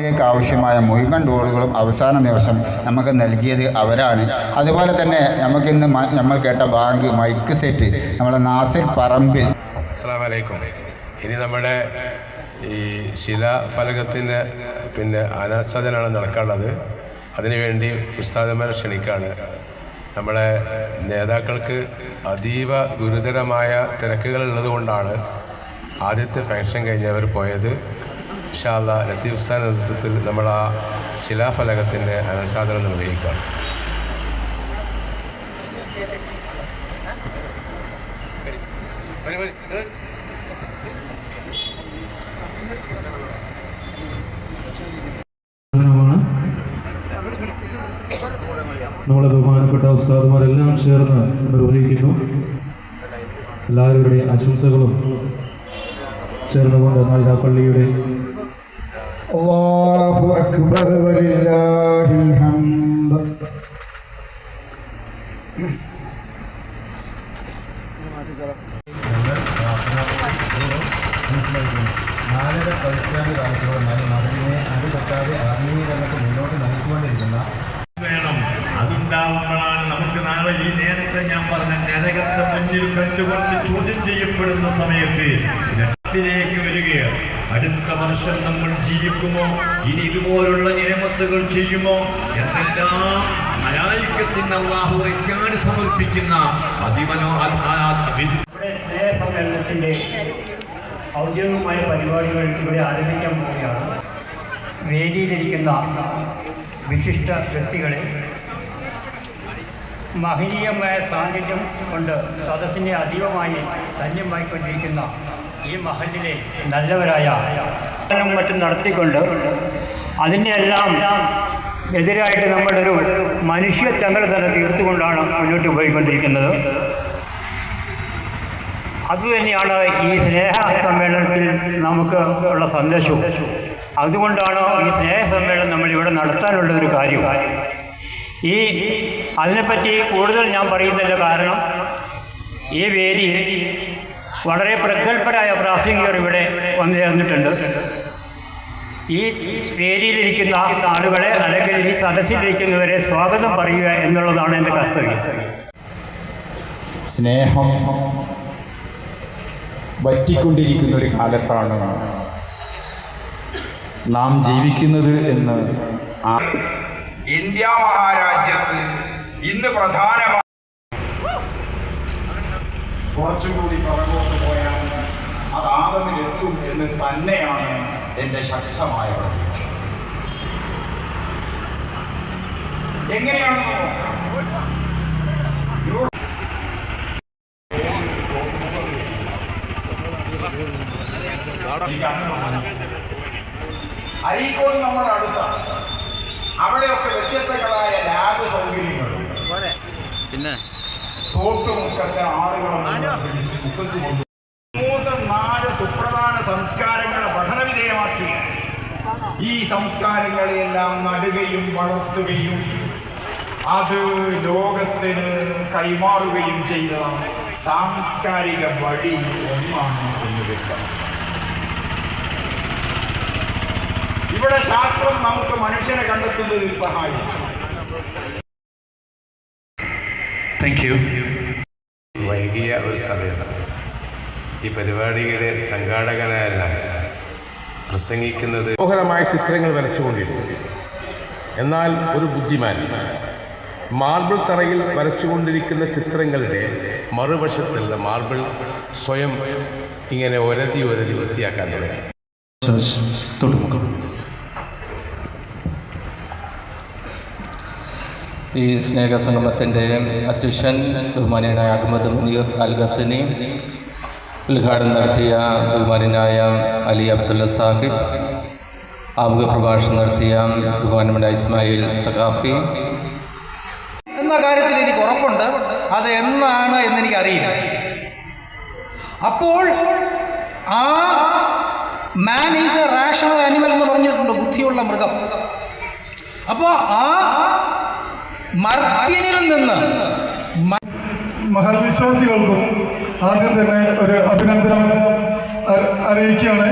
ിലേക്ക് ആവശ്യമായ മുഴുവൻ ഡോളുകളും അവസാന ദിവസം നമുക്ക് നൽകിയത് അവരാണ്. അതുപോലെ തന്നെ നമുക്കിന്ന് നമ്മൾ കേട്ട ബാങ്ക് മൈക്ക് സെറ്റ് നമ്മളെ നാസിർ പറമ്പിൽ. അസ്സാം വലൈക്കും ഇനി നമ്മുടെ ഈ ശിലാഫലകത്തിന്റെ പിന്നെ അനാച്ഛാദനാണ് നടക്കാനുള്ളത്. അതിനുവേണ്ടി ഉസ്താദന്മാരെ ക്ഷണിക്കുകയാണ് നമ്മളെ നേതാക്കൾക്ക് അതീവ ഗുരുതരമായ തിരക്കുകൾ ഉള്ളതുകൊണ്ടാണ് ആദ്യത്തെ ഫംഗ്ഷൻ കഴിഞ്ഞവർ പോയത്. ഇഷാല്ല ലത്തീഫ് ഉസ്താൻ നേതൃത്വത്തിൽ നമ്മൾ ആ ശിലാഫലകത്തിന്റെ അനാച്ഛാദനം നിർവഹിക്കാം. ാണ് നമ്മളെ ബഹുമാനപ്പെട്ട ഉസ്താദുമാരെല്ലാം ചേർന്ന് നിർവഹിക്കുന്നു. എല്ലാവരുടെയും ആശംസകളും ചേർന്നുകൊണ്ട് നല്ല പള്ളിയുടെ അല്ലാഹു അക്ബർ വലില്ലാഹിൽ ഹംദ്. നാലര പതിറ്റാണ്ട് കാലത്തോളമായി മകനെ അടിതെറ്റാതെ ആത്മീയരംഗത്ത് മുന്നോട്ട് നയിച്ചുകൊണ്ടിരിക്കുന്ന അതുണ്ടാവുമ്പോഴാണ് നമുക്ക് നാളെ ഈ നേരത്തെ ഞാൻ പറഞ്ഞ നരകത്തെ മുന്നിൽ കണ്ടുകൊണ്ട് ചോദ്യം ചെയ്യപ്പെടുന്ന സമയത്ത് രക്തത്തിലേക്ക് വരികയാണ്. അടുത്ത വർഷം നമ്മൾ ജീവിക്കുമോ? ഇനി ഇതുപോലുള്ള നിയമത്തുകൾ ചെയ്യുമോ? എന്നെല്ലാം മലായിക്കത്തിന് അള്ളാഹു റെക്കാർഡ് സമർപ്പിക്കുന്ന അതിമനോ ഔദ്യോഗികമായ പരിപാടികൾ ഇവിടെ ആരംഭിക്കാൻ പോവുകയാണ്. വേദിയിലിരിക്കുന്ന വിശിഷ്ട വ്യക്തികളെ മഹനീയമായ സാന്നിധ്യം കൊണ്ട് സദസ്സിനെ അതീവമായി ധന്യമായിക്കൊണ്ടിരിക്കുന്ന ഈ മഹലിലെ നല്ലവരായ ും മറ്റും നടത്തിക്കൊണ്ട് അതിന്റെ എല്ലാം എതിരായിട്ട് ഒരു മനുഷ്യ ചങ്ങല തന്നെ തീർത്തുകൊണ്ടാണ് മുന്നോട്ട് പോയിക്കൊണ്ടിരിക്കുന്നത്. അതുതന്നെയാണ് ഈ സ്നേഹ സമ്മേളനത്തിൽ നമുക്ക് ഉള്ള സന്ദേശവും. അതുകൊണ്ടാണ് ഈ സ്നേഹ സമ്മേളനം നമ്മൾ ഇവിടെ നടത്താനുള്ള ഒരു കാര്യം. ഈ അതിനെപ്പറ്റി കൂടുതൽ ഞാൻ പറയുന്നില്ല കാരണം ഈ വേദി വളരെ പ്രഗത്ഭരായ പ്രാസംഗികർ ഇവിടെ വന്നു ചേർന്നിട്ടുണ്ട്. ഈ വേദിയിലിരിക്കുന്ന ആളുകളെ അല്ലെങ്കിൽ ഈ സദസ്സിലിരിക്കുന്നവരെ സ്വാഗതം പറയുക എന്നുള്ളതാണ് എന്റെ കർത്തവ്യം. സ്നേഹം വറ്റിക്കൊണ്ടിരിക്കുന്ന ഒരു കാലത്താണ് നാം ജീവിക്കുന്നത് എന്ന് ആ ഇന്ത്യ മഹാരാജ്യത്ത് ഇന്ന് പ്രധാനമായി കുറച്ചുകൂടി പുറകോട്ട് പോയാൽ അത് ആദമിലെത്തും എന്ന് തന്നെയാണ് എന്റെ ശക്തമായ പ്രതീക്ഷ. എങ്ങനെയാണെന്ന്? അരീക്കോട് നമ്മുടെ അടുത്താണ്. അവിടെയൊക്കെ വ്യത്യസ്തങ്ങളായ ലാബ് സൗകര്യങ്ങളുണ്ട് പിന്നെ? തോട്ടുമുക്കത്തെ ആളുകളും പിടിച്ച് മുക്കത്ത് കൊണ്ടു മൂന്ന് നാല് സുപ്രധാന സംസ്കാരങ്ങളെ പഠനവിധേയമാക്കി. ഈ സംസ്കാരങ്ങളെല്ലാം നടുകയും വളർത്തുകയും അത് ലോകത്തിന് കൈമാറുകയും ചെയ്ത സാംസ്കാരിക വഴി ഒന്നാണ് എന്ന് വ്യക്തം ഇവിടെ ശാസ്ത്രം നമുക്ക് മനുഷ്യനെ കണ്ടെത്തുന്നതിൽ സഹായിച്ചു. താങ്ക് യു വൈകിയ ഒരു സമയത്ത് ഈ പരിപാടിയുടെ സംഘാടകനായ ഞാൻ പ്രസംഗിക്കുന്നത് മനോഹരമായ ചിത്രങ്ങൾ വരച്ചുകൊണ്ടിരുന്നു. എന്നാൽ ഒരു ബുദ്ധിമാൻ മാർബിൾ തറയിൽ വരച്ചുകൊണ്ടിരിക്കുന്ന ചിത്രങ്ങളുടെ മറുവശത്തുള്ള മാർബിൾ സ്വയം ഇങ്ങനെ ഒരതി ഒരതി വൃത്തിയാക്കാൻ തുടങ്ങി. തൊട്ടുമുക്കം ഈ സ്നേഹസംഗമത്തിന്റെ അധ്യക്ഷൻ ബഹുമാനിയനായ അഹമ്മദ് മുനീർ അൽ ഗസനി ഉദ്ഘാടനം നടത്തിയ ബഹുമാനായ അലി അബ്ദുള്ള സാഹിബ് ആമുഖ പ്രഭാഷണം നടത്തിയ ബഹുമാനമായ ഇസ്മായിൽ സഖാഫി. എന്ന കാര്യത്തിൽ എനിക്ക് ഉറപ്പുണ്ട്. അത് എന്നാണ് എന്നെനിക്കറിയില്ല. അപ്പോൾ ആ man is a rational animal എന്ന് പറഞ്ഞിട്ടുണ്ട്. ബുദ്ധിയുള്ള മൃഗം. അപ്പോൾ ആ മർത്യനിൽ നിന്ന്. മഹാവിശ്വാസികൾക്കും ആദ്യം തന്നെ ഒരു അഭിനന്ദനം അറിയിക്കുകയാണ്.